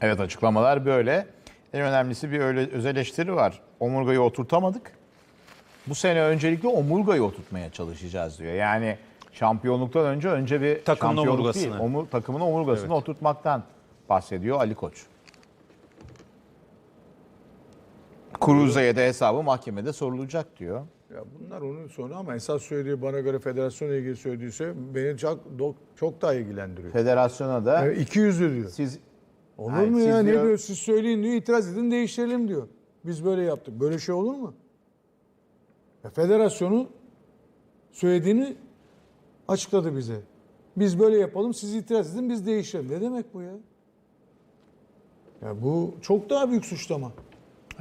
Evet açıklamalar böyle. En önemlisi bir öyle öz eleştiri var. Omurgayı oturtamadık. Bu sene öncelikle omurgayı oturtmaya çalışacağız diyor. Yani şampiyonluktan önce önce bir Takımın omurgasını. değil, omur, takımın omurgasını oturtmaktan bahsediyor Ali Koç. Kruza'ya da hesabı mahkemede sorulacak diyor. Ya bunlar onun sonu ama esas söylediği bana göre federasyonla ilgili söylediyse beni çok, çok daha ilgilendiriyor. Federasyona da Yani iki yüzlü diyor. siz Olur Hayır, mu ya? Ne diyor- diyor? Siz söyleyin diyor. itiraz edin değiştirelim diyor. Biz böyle yaptık. Böyle şey olur mu? Ya federasyonu söylediğini açıkladı bize. Biz böyle yapalım, siz itiraz edin, biz değiştirelim. Ne demek bu ya? Ya bu çok daha büyük suçlama.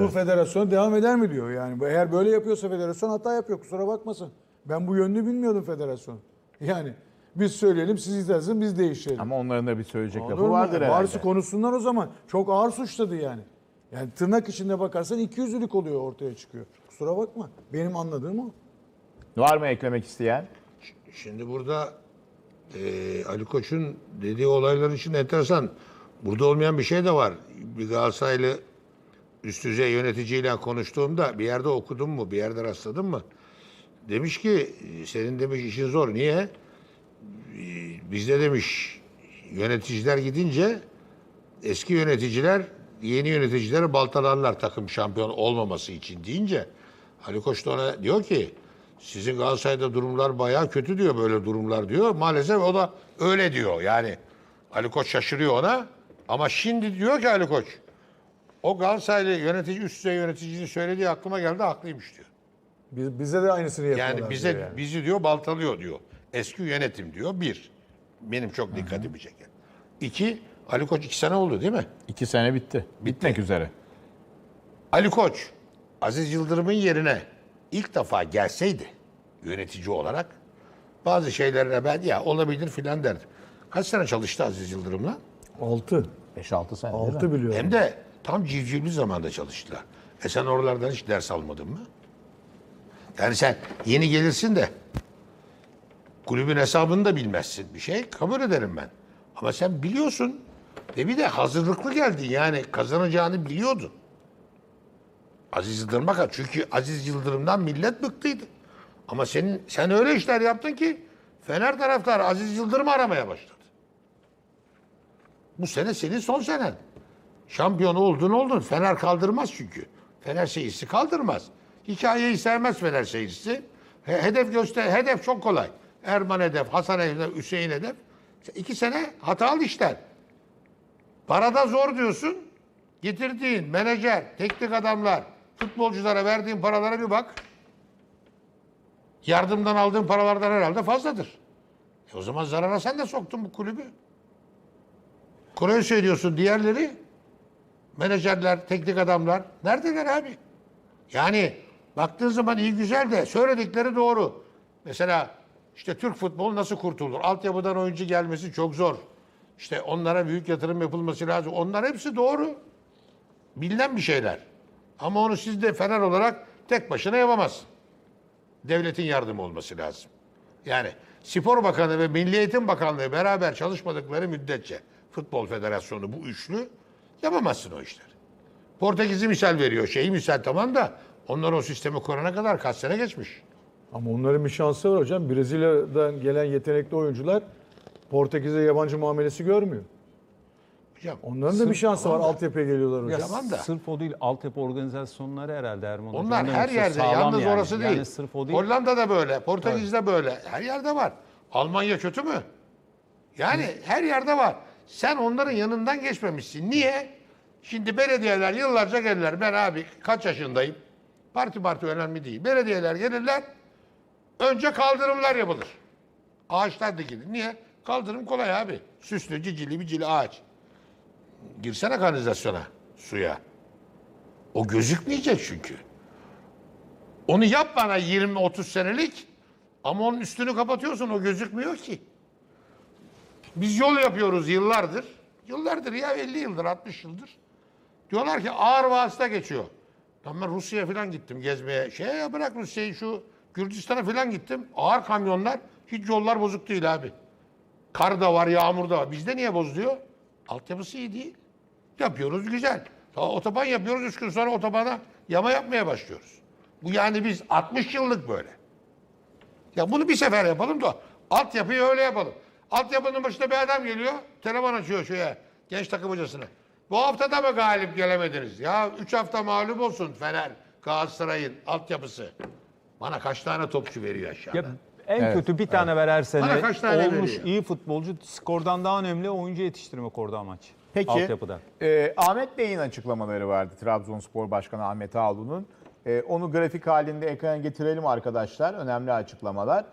Bu federasyona devam eder mi diyor yani. Eğer böyle yapıyorsa federasyon hata yapıyor kusura bakmasın. Ben bu yönünü bilmiyordum federasyon. Yani biz söyleyelim siz edin biz değiştirelim. ama onların da bir söyleyecek Olur lafı mu? vardır herhalde. Varsa konuşsunlar o zaman. Çok ağır suçladı yani. Yani tırnak içinde bakarsan ikiyüzlülük oluyor ortaya çıkıyor. Kusura bakma. Benim anladığım o. Var mı eklemek isteyen? Şimdi burada eee, Ali Koç'un dediği olaylar için enteresan. Burada olmayan bir şey de var. Bir Galatasaraylı üst düzey yöneticiyle konuştuğumda bir yerde okudun mu, bir yerde rastladın mı? Demiş ki senin demiş işin zor. Niye? Eee, Bizde demiş yöneticiler gidince eski yöneticiler yeni yöneticileri baltalarlar takım şampiyon olmaması için deyince Ali Koç da ona diyor ki sizin Galatasaray'da durumlar bayağı kötü diyor böyle durumlar diyor. Maalesef o da öyle diyor. Yani Ali Koç şaşırıyor ona ama şimdi diyor ki Ali Koç o Galatasaraylı yönetici üst düzey yöneticinin söylediği aklıma geldi haklıymış diyor. Biz, bize de aynısını yapıyorlar. Yani bize diyor yani. bizi diyor baltalıyor diyor. Eski yönetim diyor bir. Benim çok dikkatimi çeken. İki, Ali Koç iki sene oldu değil mi? İki sene bitti. Bitmek üzere. Ali Koç, Aziz Yıldırım'ın yerine ilk defa gelseydi yönetici olarak bazı şeylerine ben ya olabilir filan derdim. Kaç sene çalıştı Aziz Yıldırım'la? Altı. 5-6 sene değil mi? Altı biliyorum. Hem de tam civcivli zamanda çalıştılar. E sen oralardan hiç ders almadın mı? Yani sen yeni gelirsin de kulübün hesabını da bilmezsin bir şey. Kabul ederim ben. Ama sen biliyorsun ve bir de hazırlıklı geldin yani kazanacağını biliyordun. Aziz Yıldırım'a kadar. Çünkü Aziz Yıldırım'dan millet bıktıydı. Ama senin sen öyle işler yaptın ki Fener taraftarı Aziz Yıldırım'ı aramaya başladı. Bu sene senin son senen. Şampiyon oldun oldun. Fener kaldırmaz çünkü. Fener seyircisi kaldırmaz. Hikayeyi sevmez Fener seyircisi. He- hedef göster, hedef çok kolay. Erman hedef, Hasan hedef, Hüseyin hedef. İki sene hatalı işler. Parada zor diyorsun. Getirdiğin menajer, teknik adamlar, futbolculara verdiğin paralara bir bak. Yardımdan aldığın paralardan herhalde fazladır. E o zaman zarara sen de soktun bu kulübü. Kore'ye söylüyorsun diğerleri menajerler, teknik adamlar neredeler abi? Yani baktığın zaman iyi güzel de söyledikleri doğru. Mesela işte Türk futbolu nasıl kurtulur? Altyapıdan oyuncu gelmesi çok zor. İşte onlara büyük yatırım yapılması lazım. Onlar hepsi doğru. Bilinen bir şeyler. Ama onu siz de Fener olarak tek başına yapamazsın. Devletin yardımı olması lazım. Yani Spor Bakanı ve Milli Eğitim Bakanlığı beraber çalışmadıkları müddetçe Futbol Federasyonu bu üçlü yapamazsın o işleri. Portekiz'i misal veriyor. Şeyi misal tamam da onlar o sistemi kurana kadar kaç sene geçmiş. Ama onların bir şansı var hocam. Brezilya'dan gelen yetenekli oyuncular Portekiz'e yabancı muamelesi görmüyor. Hocam Onların da bir şansı var. Altyapıya geliyorlar hocam. Tamam da. Sırf o değil, altyapı organizasyonları herhalde Erman Hocam. onlar Ondan her yerde. Yalnız yani. orası değil. Yani sırf o değil. Hollanda'da böyle, Portekiz'de böyle. Her yerde var. Almanya kötü mü? Yani her yerde var. Sen onların yanından geçmemişsin. Niye? Şimdi belediyeler yıllarca gelirler. Ben abi kaç yaşındayım? Parti parti önemli değil. Belediyeler gelirler. Önce kaldırımlar yapılır. Ağaçlar dikilir. Niye? Kaldırım kolay abi. Süslü, cicili, bicili ağaç. Girsene kanalizasyona, suya. O gözükmeyecek çünkü. Onu yap bana 20-30 senelik ama onun üstünü kapatıyorsun o gözükmüyor ki. Biz yol yapıyoruz yıllardır. Yıllardır ya 50 yıldır 60 yıldır. Diyorlar ki ağır vasıta geçiyor. Lan ben Rusya'ya falan gittim gezmeye. Şey ya bırak Rusya'yı şu Gürcistan'a falan gittim. Ağır kamyonlar hiç yollar bozuk değil abi. Kar da var, yağmur da var. Bizde niye bozuluyor? Altyapısı iyi değil. Yapıyoruz güzel. Sonra otoban yapıyoruz. Üç gün sonra otobana yama yapmaya başlıyoruz. Bu yani biz 60 yıllık böyle. Ya bunu bir sefer yapalım da altyapıyı öyle yapalım. Altyapının başında bir adam geliyor, telefon açıyor şeye, genç takım hocasına. Bu hafta da mı galip gelemediniz? Ya 3 hafta mağlup olsun Fener, Galatasaray'ın altyapısı. Bana kaç tane topçu veriyor aşağıda? Ya en Evet, kötü bir tane verer sene Bana kaç tane olmuş veriyor? iyi futbolcu skordan daha önemli oyuncu yetiştirmek orada amaç. Peki Altyapıda. e, Ahmet Bey'in açıklamaları vardı Trabzonspor Başkanı Ahmet Ağaoğlu'nun. E, onu grafik halinde ekrana getirelim arkadaşlar. Önemli açıklamalar.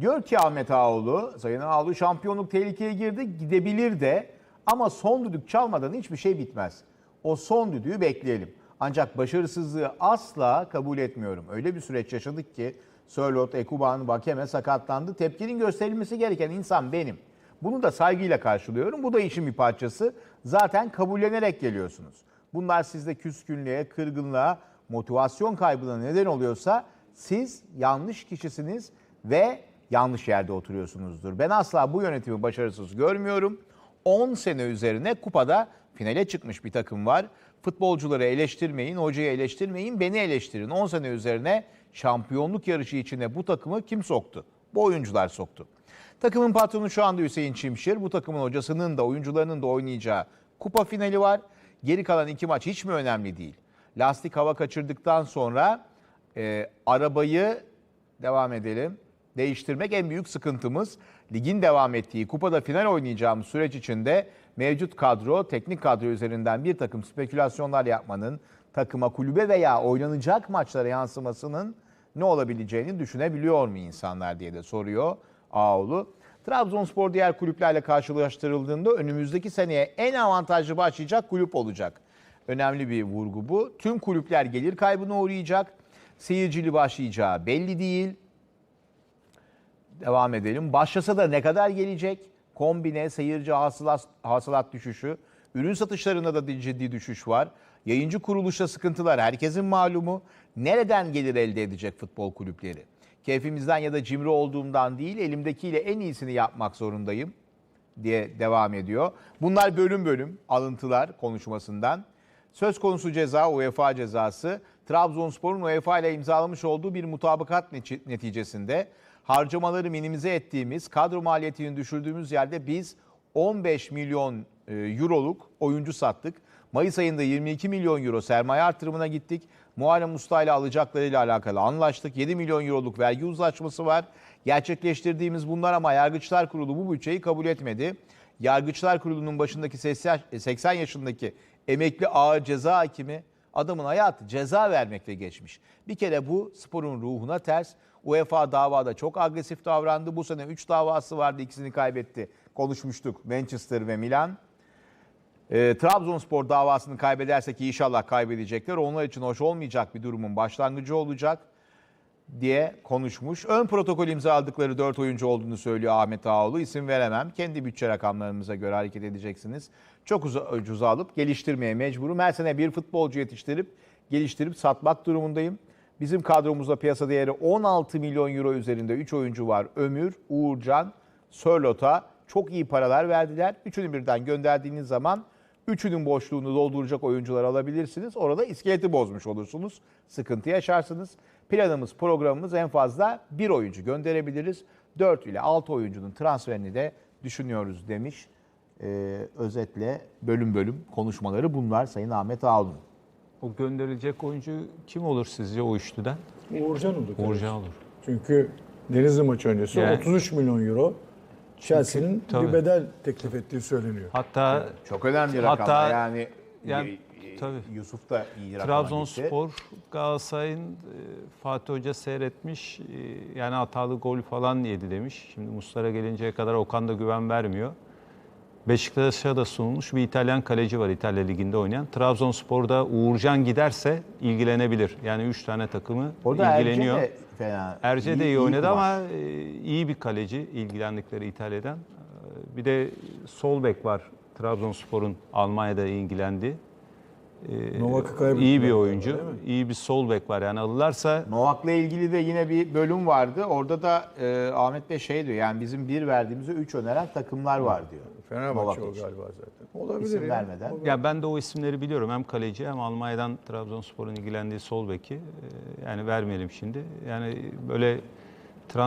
Diyor ki Ahmet Ağaoğlu, Sayın Ağaoğlu şampiyonluk tehlikeye girdi gidebilir de ama son düdük çalmadan hiçbir şey bitmez. O son düdüğü bekleyelim. Ancak başarısızlığı asla kabul etmiyorum. Öyle bir süreç yaşadık ki Sörlot, Ekuban, Vakeme sakatlandı. Tepkinin gösterilmesi gereken insan benim. Bunu da saygıyla karşılıyorum. Bu da işin bir parçası. Zaten kabullenerek geliyorsunuz. Bunlar sizde küskünlüğe, kırgınlığa, motivasyon kaybına neden oluyorsa siz yanlış kişisiniz ve yanlış yerde oturuyorsunuzdur. Ben asla bu yönetimi başarısız görmüyorum. 10 sene üzerine kupada finale çıkmış bir takım var. Futbolcuları eleştirmeyin, hocayı eleştirmeyin, beni eleştirin. 10 sene üzerine şampiyonluk yarışı içine bu takımı kim soktu? Bu oyuncular soktu. Takımın patronu şu anda Hüseyin Çimşir. Bu takımın hocasının da oyuncularının da oynayacağı kupa finali var. Geri kalan iki maç hiç mi önemli değil? Lastik hava kaçırdıktan sonra e, arabayı devam edelim. Değiştirmek en büyük sıkıntımız. Ligin devam ettiği, kupada final oynayacağımız süreç içinde mevcut kadro, teknik kadro üzerinden bir takım spekülasyonlar yapmanın takıma, kulübe veya oynanacak maçlara yansımasının ne olabileceğini düşünebiliyor mu insanlar diye de soruyor Ağoğlu. Trabzonspor diğer kulüplerle karşılaştırıldığında önümüzdeki seneye en avantajlı başlayacak kulüp olacak. Önemli bir vurgu bu. Tüm kulüpler gelir kaybına uğrayacak. Seyircili başlayacağı belli değil. Devam edelim. Başlasa da ne kadar gelecek? Kombine, seyirci hasılat, hasılat düşüşü. Ürün satışlarında da ciddi düşüş var. Yayıncı kuruluşta sıkıntılar herkesin malumu. Nereden gelir elde edecek futbol kulüpleri? Keyfimizden ya da cimri olduğumdan değil, elimdekiyle en iyisini yapmak zorundayım diye devam ediyor. Bunlar bölüm bölüm alıntılar konuşmasından. Söz konusu ceza UEFA cezası Trabzonspor'un UEFA ile imzalamış olduğu bir mutabakat neti- neticesinde harcamaları minimize ettiğimiz, kadro maliyetini düşürdüğümüz yerde biz 15 milyon e, euroluk oyuncu sattık. Mayıs ayında 22 milyon euro sermaye artırımına gittik. Muharrem Usta ile alacaklarıyla alakalı anlaştık. 7 milyon euroluk vergi uzlaşması var. Gerçekleştirdiğimiz bunlar ama Yargıçlar Kurulu bu bütçeyi kabul etmedi. Yargıçlar Kurulu'nun başındaki 80 yaşındaki emekli ağır ceza hakimi adamın hayatı ceza vermekle geçmiş. Bir kere bu sporun ruhuna ters. UEFA davada çok agresif davrandı. Bu sene 3 davası vardı ikisini kaybetti. Konuşmuştuk Manchester ve Milan. E, Trabzonspor davasını kaybederse ki inşallah kaybedecekler. Onlar için hoş olmayacak bir durumun başlangıcı olacak diye konuşmuş. Ön protokol imzaladıkları 4 oyuncu olduğunu söylüyor Ahmet Ağoğlu. İsim veremem. Kendi bütçe rakamlarımıza göre hareket edeceksiniz. Çok uza- ucuza alıp geliştirmeye mecburum. Her sene bir futbolcu yetiştirip geliştirip satmak durumundayım. Bizim kadromuzda piyasa değeri 16 milyon euro üzerinde 3 oyuncu var. Ömür, Uğurcan, Sörlot'a çok iyi paralar verdiler. Üçünü birden gönderdiğiniz zaman Üçünün boşluğunu dolduracak oyuncular alabilirsiniz. Orada iskeleti bozmuş olursunuz. Sıkıntı yaşarsınız. Planımız, programımız en fazla bir oyuncu gönderebiliriz. 4 ile 6 oyuncunun transferini de düşünüyoruz demiş. Ee, özetle bölüm bölüm konuşmaları bunlar Sayın Ahmet Ağaoğlu'nun. O gönderilecek oyuncu kim olur sizce o üçlüden? Uğurcan olur. Uğurcan olur. Çünkü Denizli maçı öncesi Yani- 33 milyon euro Chelsea'nin bir bedel teklif ettiği söyleniyor. Hatta Çok önemli rakamlar. Hatta- yani, yani tabii. Yusuf da iyi. Trabzonspor Galatasaray'ın e, Fatih Hoca seyretmiş. e, Yani hatalı gol falan yedi demiş. Şimdi Mustara gelinceye kadar Okan da güven vermiyor. Beşiktaş'a da sunulmuş bir İtalyan kaleci var İtalya Ligi'nde oynayan. Trabzonspor'da Uğurcan giderse ilgilenebilir. Yani 3 tane takımı Orada Erce ilgileniyor. de fena. Erce de iyi oynadı kumaş. ama e, iyi bir kaleci ilgilendikleri İtalya'dan. Bir de sol bek var Trabzonspor'un Almanya'da ilgilendi. Ee, Novak'ı iyi bir oyuncu. değil mi? iyi bir sol bek var. Yani alırlarsa Novak'la ilgili de yine bir bölüm vardı. Orada da e, Ahmet Bey şey diyor yani bizim bir verdiğimize üç öneren takımlar var diyor. Fenerbahçe o galiba zaten. Olabilir İsim ya. vermeden. Olabilir. ya ben de o isimleri biliyorum. Hem kaleci hem Almanya'dan Trabzonspor'un ilgilendiği sol beki. Ee, Yani vermeyelim şimdi. Yani böyle trans